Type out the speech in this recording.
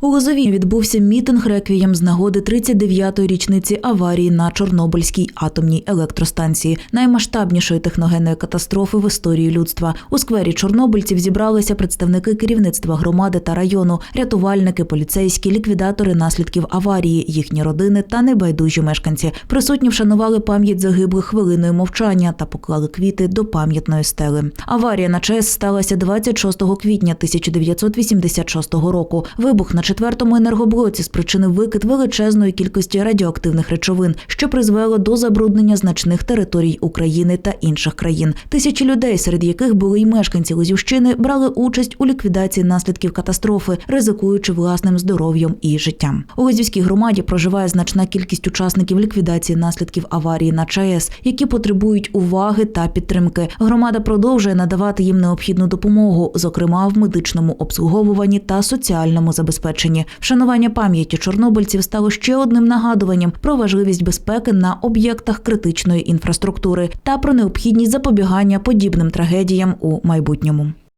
У Лозові відбувся мітинг реквієм з нагоди 39-ї річниці аварії на Чорнобильській атомній електростанції, наймасштабнішої техногенної катастрофи в історії людства. У сквері чорнобильців зібралися представники керівництва громади та району, рятувальники, поліцейські, ліквідатори наслідків аварії, їхні родини та небайдужі мешканці. Присутні вшанували пам'ять загиблих хвилиною мовчання та поклали квіти до пам'ятної стели. Аварія на ЧАЕС сталася 26 квітня 1986 року. Вибух на четвертому енергоблоці спричинив викид величезної кількості радіоактивних речовин, що призвело до забруднення значних територій України та інших країн. Тисячі людей, серед яких були й мешканці Лозівщини, брали участь у ліквідації наслідків катастрофи, ризикуючи власним здоров'ям і життям. У Лозівській громаді проживає значна кількість учасників ліквідації наслідків аварії на ЧАЕС, які потребують уваги та підтримки. Громада продовжує надавати їм необхідну допомогу, зокрема в медичному обслуговуванні та соціальному забезпеченні. Вшанування пам'яті чорнобильців стало ще одним нагадуванням про важливість безпеки на об'єктах критичної інфраструктури та про необхідність запобігання подібним трагедіям у майбутньому.